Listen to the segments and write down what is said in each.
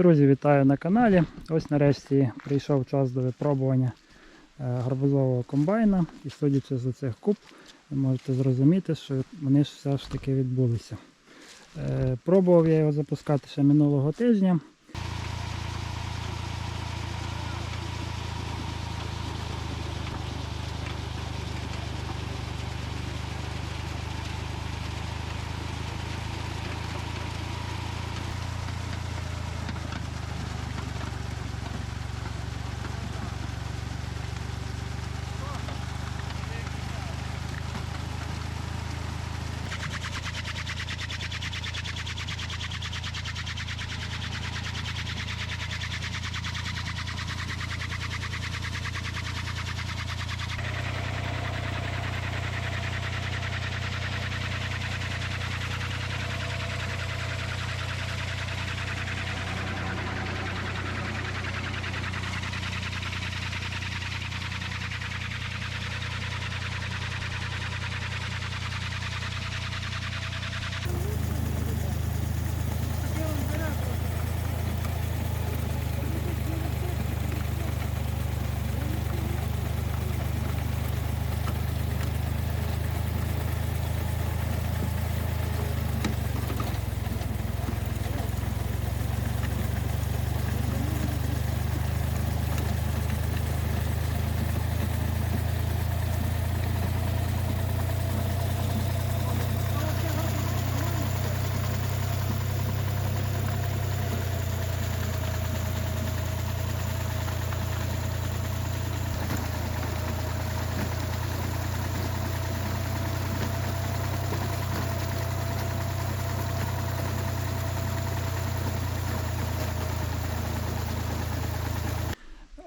Друзі, вітаю на каналі. Ось нарешті прийшов час до випробування е, гарбузового комбайна. І судячи з цих куб, ви можете зрозуміти, що вони ж все ж таки відбулися. Е, Пробував я його запускати ще минулого тижня.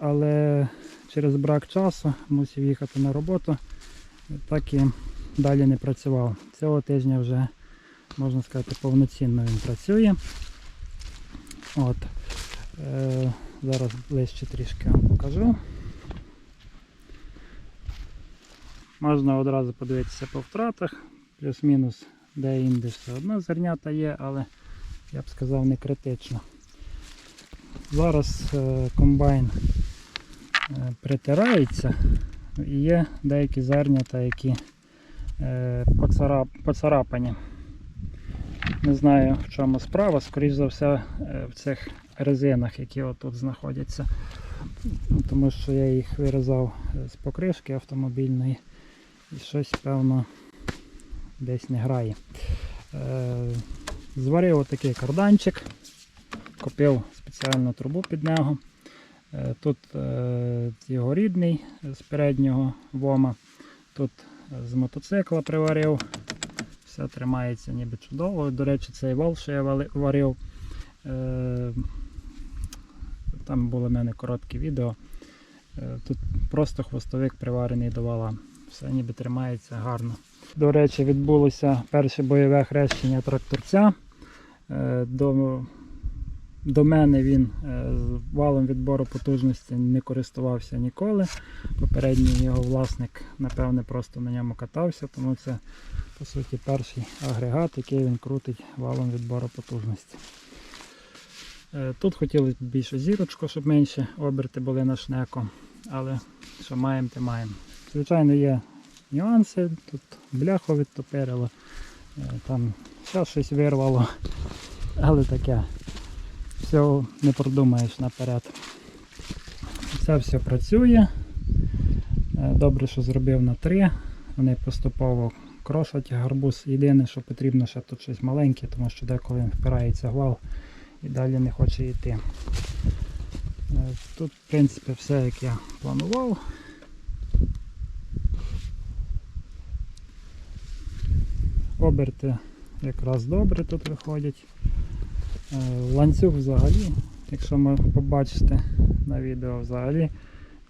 Але через брак часу мусив їхати на роботу, так і далі не працював. Цього тижня вже, можна сказати, повноцінно він працює. От. Е, зараз ближче трішки вам покажу. Можна одразу подивитися по втратах, плюс-мінус де-інде все одно зернята є, але я б сказав не критично. Зараз е, комбайн притирається і є деякі зернята, які е, поцарапані. Не знаю в чому справа, скоріш за все е, в цих резинах, які отут знаходяться. Тому що я їх вирізав е, з покришки автомобільної і щось, певно, десь не грає. Е, Зварив отакий карданчик, купив спеціальну трубу під нього. Е, Тут е, його рідний з переднього вома. Тут е, з мотоцикла приварив. Все тримається ніби чудово. До речі, цей вал, що я варив. Там було в мене коротке відео. Тут просто хвостовик приварений до вала. Все ніби тримається гарно. До речі, відбулося перше бойове хрещення тракторця. До, до мене він е, валом відбору потужності не користувався ніколи. Попередній його власник, напевне, просто на ньому катався, тому це по суті перший агрегат, який він крутить валом відбору потужності. Е, Тут хотілося б більше зірочку, щоб менше оберти були на шнеку, але що маємо, те маємо. Звичайно, є нюанси, тут бляху відтопирило, е, там ще щось вирвало, але таке. Все не продумаєш наперед. Це все працює. Е, Добре, що зробив на три. Вони поступово крошать гарбуз. Єдине, що потрібно ще тут щось маленьке, тому що деколи впирається гвал і далі не хоче йти. Е, Тут, в принципі, все як я планував. Оберти якраз добре тут виходять. Е, Ланцюг взагалі, якщо ми побачите на відео взагалі,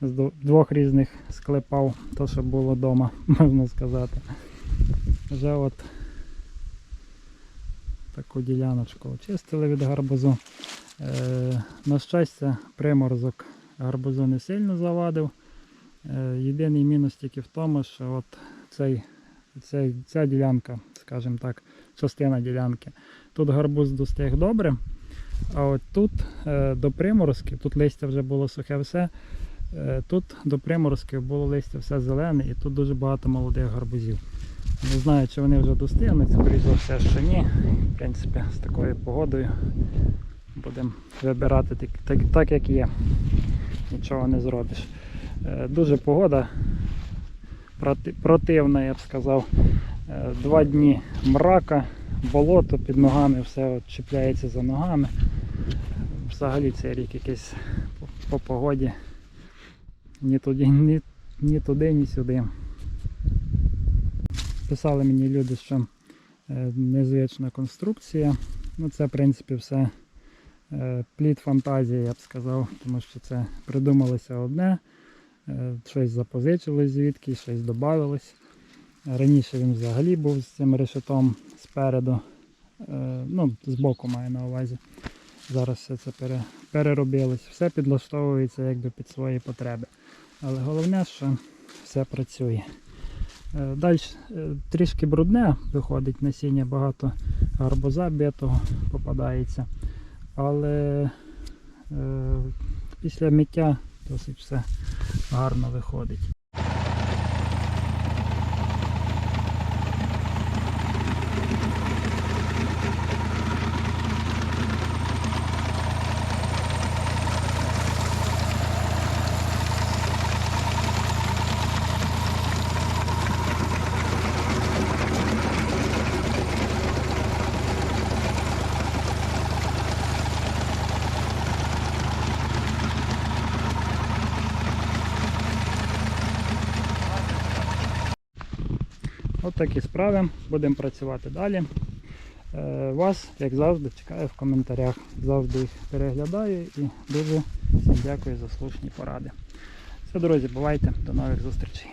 з двох різних склепав то, що було вдома, можна сказати. Вже от таку діляночку очистили від гарбузу. Е, на щастя, приморозок гарбузу не сильно завадив. Е, єдиний мінус тільки в тому, що от цей, цей, ця ділянка, скажімо так, частина ділянки. Тут гарбуз достиг добре, А от тут е, до приморозків, тут листя вже було сухе все. е, Тут до приморозків було листя все зелене і тут дуже багато молодих гарбузів. Не знаю, чи вони вже достигнуть, скоріш за все, що ні. В принципі, з такою погодою будемо вибирати так, так, так як є. Нічого не зробиш. Е, Дуже погода проти- противна, я б сказав. Е, Два дні мрака, болото під ногами, все от чіпляється за ногами. Взагалі цей рік якийсь по, по погоді ні туди, ні, ні туди, ні сюди. Писали мені люди, що е, незвична конструкція. Ну, це, в принципі, все е, плід фантазії, я б сказав, тому що це придумалося одне, щось запозичилось звідки, щось додавалось. Раніше він взагалі був з цим решетом спереду, е, ну, збоку маю на увазі. Зараз все це пере, переробилось, все підлаштовується якби під свої потреби. Але головне, що все працює. Далі трішки брудне виходить насіння, багато гарбуза битого попадається. Але е, після миття досить все гарно виходить. Такі справи. Будемо працювати далі. Е, Вас, як завжди, чекаю в коментарях. Завжди їх переглядаю і дуже всім дякую за слушні поради. Все, друзі, бувайте, до нових зустрічей.